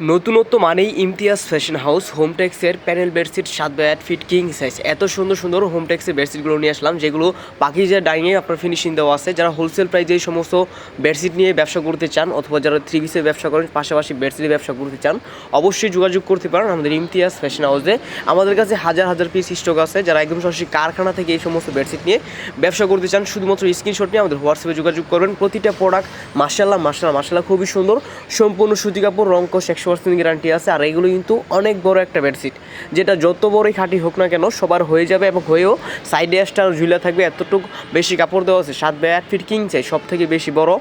নতুনত্ব মানেই Imtiaz fashion house হোমটেক্সের প্যানেল বেডশিট সাত বাই আট ফিট কিং সাইজ এত সুন্দর সুন্দর হোমটেক্সের বেডশিটগুলো নিয়ে আসলাম, যেগুলো পাখি পাখিজা ডাইনিংয়ে আপনার ফিনিশিং দেওয়া আছে। যারা হোলসেল প্রাইজে এই সমস্ত বেডশিট নিয়ে ব্যবসা করতে চান, অথবা যারা থ্রি পিসের ব্যবসা করেন, পাশাপাশি বেডশিটের ব্যবসা করতে চান, অবশ্যই যোগাযোগ করতে পারেন আমাদের ইমতিয়াজ ফ্যাশন হাউসে আমাদের কাছে হাজার হাজার পিস স্টক আছে, যারা একদম সরাসরি কারখানা থেকে এই সমস্ত বেডশিট নিয়ে ব্যবসা করতে চান, শুধুমাত্র স্ক্রিনশট নিয়ে আমাদের হোয়াটসঅ্যাপে যোগাযোগ করবেন। প্রতিটা প্রোডাক্ট মার্শাল্লাহ মার্শাল্লাহ মার্শাল্লাহ খুবই সুন্দর। সম্পূর্ণ সুতি কাপড় রঙ্কশ একশো পার্সেন্ট গ্যারান্টি আছে, আর এগুলো কিন্তু অনেক বড় একটা বেডশিট যেটা যত বড়ই খাঁটি হোক না কেন সবার হয়ে যাবে এবং হয়েও সাইডে স্টার ঝুলা থাকবে। এতটুকু বেশি কাপড় দেওয়া আছে, সাত বাই আট ফিট কিং চাই সব থেকে বেশি বড়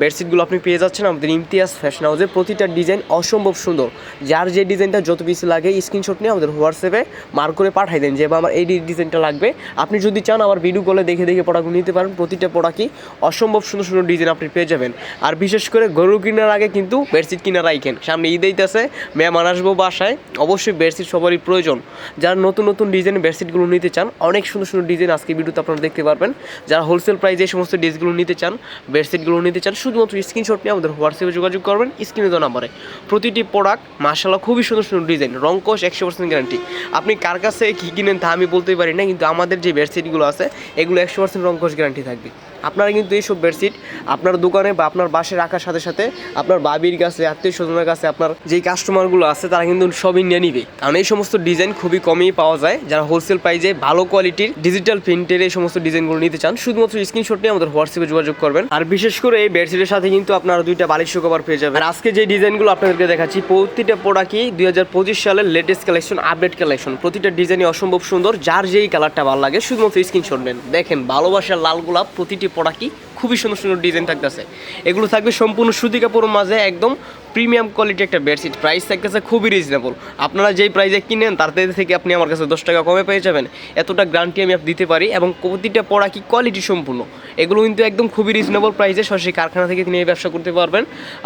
বেডশিটগুলো আপনি পেয়ে যাচ্ছেন আমাদের ইমতিয়াজ ফ্যাশন হাউসে প্রতিটা ডিজাইন অসম্ভব সুন্দর। যার যে ডিজাইনটা যত বেশি লাগে স্ক্রিনশট নিয়ে আমাদের হোয়াটসঅ্যাপে মার করে পাঠাই দেন, যে আমার এই ডিজাইনটা লাগবে। আপনি যদি চান আমার ভিডিও কলে দেখে দেখে প্রোডাক্টগুলো নিতে পারেন, প্রতিটা প্রোডাক্টই অসম্ভব সুন্দর সুন্দর ডিজাইন আপনি পেয়ে যাবেন। আর বিশেষ করে গরু কেনার আগে কিন্তু বেডশিট কিনা রাখেন সামনে ঈদ এইতেছে মেহমান আসব বাসায়। অবশ্যই বেডশিট সবারই প্রয়োজন। যারা নতুন নতুন ডিজাইন বেডশিটগুলো নিতে চান, অনেক সুন্দর সুন্দর ডিজাইন আজকে ভিডিওতে আপনারা দেখতে পারবেন। যারা হোলসেল প্রাইসে এই সমস্ত ড্রেসগুলো নিতে চান, বেডশিটগুলো নিতে চান, শুধুমাত্র স্ক্রিনশট নিয়ে আমাদের হোয়াটসঅ্যাপে যোগাযোগ করবেন স্ক্রিনে দেওয়া নাম্বারে। প্রতিটি প্রোডাক্ট মার্শাল্লাহ খুবই সুন্দর সুন্দর ডিজাইন রঙ্কশ একশো পার্সেন্ট গ্যারান্টি আপনি কার কাছে কী কিনেন তা আমি বলতেই পারি না, কিন্তু আমাদের যে বেডশিটগুলো আছে, এগুলো একশো পার্সেন্ট রঙ্কশ গ্যারান্টি থাকবে। আপনারা কিন্তু এইসব বেডশিট আপনার দোকানে বা আপনার বাসে রাখার সাথে সাথে আপনার বাবির কাছে, আত্মীয় স্বজনের কাছে, আপনার যেই কাস্টমারগুলো আছে, তারা কিন্তু সবই নিয়ে নিবে। কারণ এই সমস্ত ডিজাইন খুবই কমই পাওয়া যায়। যারা হোলসেল প্রাইজে ভালো কোয়ালিটির ডিজিটাল প্রিন্টের এই সমস্ত ডিজাইনগুলো নিতে চান, শুধুমাত্র স্ক্রিনশট নিয়ে আমাদের হোয়াটসঅ্যাপে যোগাযোগ করবেন। আর বিশেষ করে এই বেডশিটের সাথে কিন্তু আপনারা দুইটা বালিশ কভার পেয়ে যাবেন। আর আজকে যে ডিজাইনগুলো আপনাদেরকে দেখাচ্ছি, প্রতিটা প্রোডাক্টই দুই হাজার পঁচিশ সালের লেটেস্ট কালেকশন আপডেট কালেকশন প্রতিটা ডিজাইনই অসম্ভব সুন্দর, যার যেই কালারটা ভালো লাগে, শুধুমাত্র স্ক্রিনশট নেন। দেখেন, ভালোবাসার লাল গোলাপ, প্রতিটি প্রোডাক্টই খুবই সুন্দর সুন্দর ডিজাইন থাকতেছে। এগুলো থাকবে সম্পূর্ণ সুতি কাপড়ের মাঝে একদম প্রিমিয়াম কোয়ালিটি একটা বেডশিট প্রাইস থাকতেছে খুবই রিজনেবল আপনারা যেই প্রাইসে কিনেন, তার থেকে আপনি আমার কাছে দশ টাকা কমে পেয়ে যাবেন। এতটা গ্যারান্টি আমি দিতে পারি এবং প্রতিটা পড়া কি কোয়ালিটি সম্পূর্ণ। এগুলো কিন্তু একদম খুবই রিজনেবল প্রাইসে সরাসরি কারখানা থেকে নিয়ে ব্যবসা করতে পারবেন।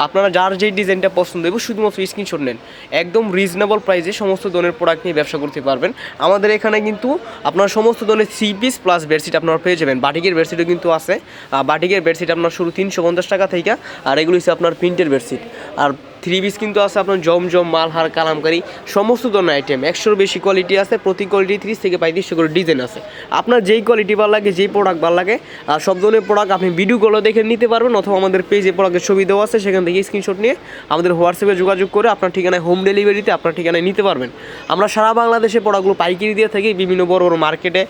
আপনারা যার যেই ডিজাইনটা পছন্দ হবে শুধুমাত্র স্ক্রিনশট নেন। একদম রিজনেবল প্রাইসে সমস্ত ধরনের প্রোডাক্ট নিয়ে ব্যবসা করতে পারবেন। আমাদের এখানে কিন্তু আপনার সমস্ত ধরনের থ্রি পিস প্লাস বেডশিট আপনারা পেয়ে যাবেন। বাটিকের বেডশিটও কিন্তু আছে। বাটিকের বেডশিট আপনার শুরু তিনশো পঞ্চাশ টাকা থেকে, আর এগুলো হচ্ছে আপনার প্রিন্টের বেডশিট আর থ্রি পিস কিন্তু আছে আপনার জমজম, মালহার, কালামকারি, সমস্ত ধরনের আইটেম একশোর বেশি কোয়ালিটি আছে, প্রতি কোয়ালিটি ত্রিশ থেকে পঁয়ত্রিশশো করে ডিজাইন আছে। আপনার যেই কোয়ালিটি ভালো লাগে, যেই প্রোডাক্ট ভালো লাগে আর সব ধরনের প্রোডাক্ট আপনি ভিডিওগুলো দেখে নিতে পারবেন অথবা আমাদের পেজে প্রোডাক্টের ছবি দেওয়া আছে, সেখান থেকে স্ক্রিনশট নিয়ে আমাদের হোয়াটসঅ্যাপে যোগাযোগ করে আপনার ঠিকানায় হোম ডেলিভারিতে আপনার ঠিকানায় নিতে পারবেন। আমরা সারা বাংলাদেশে প্রোডাক্টগুলো পাইকারি দিয়ে থাকি, বিভিন্ন বড় বড় মার্কেটে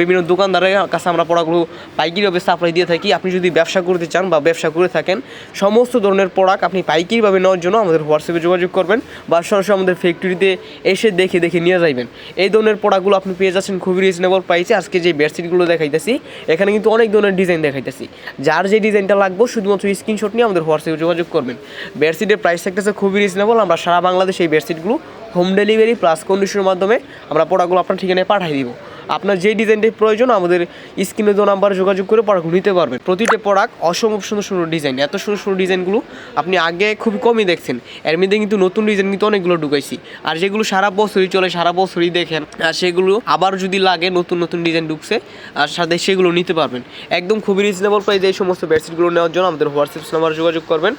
বিভিন্ন দোকানদারের কাছে আমরা প্রোডাক্টগুলো পাইকারিভাবে সাপ্লাই দিয়ে থাকি। আপনি যদি ব্যবসা করতে চান বা ব্যবসা করে থাকেন, সমস্ত ধরনের প্রোডাক্ট আপনি পাইকারিভাবে নেওয়ার জন্য আমাদের হোয়াটসঅ্যাপে যোগাযোগ করবেন বা সরাসরি আমাদের ফ্যাক্টরিতে এসে দেখে দেখে নিয়ে যাইবেন। এই ধরনের প্রোডাক্টগুলো আপনি পেয়ে যাচ্ছেন, খুবই রিজনেবল প্রাইসে আজকে যে বেডশিটগুলো দেখাইতেছি, এখানে কিন্তু অনেক ধরনের ডিজাইন দেখাইতেছি। যার যে ডিজাইনটা লাগবে, শুধুমাত্র স্ক্রিনশট নিয়ে আমাদের হোয়াটসঅ্যাপে যোগাযোগ করবেন। বেডশিটের প্রাইস থাকতেছে খুবই রিজনেবল আমরা সারা বাংলাদেশে এই বেডশিটগুলো হোম ডেলিভারি প্লাস কন্ডিশনের মাধ্যমে আমরা প্রোডাক্টগুলো আপনার ঠিকানায় পাঠিয়ে দিব। আপনার যে ডিজাইনটাই প্রয়োজন, আমাদের স্ক্রিনে দেওয়া নাম্বারে যোগাযোগ করে প্রোডাক্ট নিতে পারবেন। প্রতিটা প্রোডাক্ট অসম্ভব সুন্দর সুন্দর ডিজাইন। এত সুন্দর সুন্দর ডিজাইনগুলো আপনি আগে খুবই কমই দেখছেন। এর মধ্যে কিন্তু নতুন ডিজাইন কিন্তু অনেকগুলো ঢুকাইছি। আর যেগুলো সারা বছরই চলে, সারা বছরই দেখেন, আর সেগুলো আবার যদি লাগে, নতুন নতুন ডিজাইন ঢুকছে, আর সাথে সেগুলো নিতে পারবেন। একদম খুবই রিজনেবল প্রাইসে এই সমস্ত বেডশিটগুলো নেওয়ার জন্য আমাদের হোয়াটসঅ্যাপ নাম্বারে যোগাযোগ করবেন।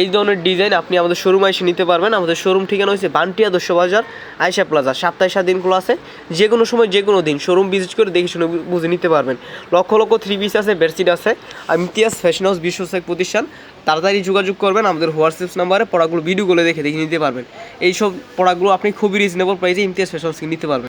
এই ধরনের ডিজাইন আপনি আমাদের শোরুমে এসে নিতে পারবেন। আমাদের শোরুম ঠিকানা হয়েছে বান্টিয়া দশ বাজার আয়সা প্লাজা সপ্তাহে সাত দিনগুলো আছে। যে কোনো সময় যে কোনো দিন শোরুম ভিজিট করে দেখে শুনে বুঝে নিতে পারবেন। লক্ষ লক্ষ থ্রি পিস আছে বেডশিট আছে। ইমতিয়াজ ফ্যাশন হাউস বিশ্বস্ত প্রতিষ্ঠান। তাড়াতাড়ি যোগাযোগ করবেন, আমাদের হোয়াটসঅ্যাপ নাম্বারে পড়াগুলো ভিডিওগুলো দেখে দেখে নিতে পারবেন। এইসব পড়াগুলো আপনি খুবই রিজনেবল প্রাইসে ইমতিয়াজ ফ্যাশন হাউস নিতে পারবেন।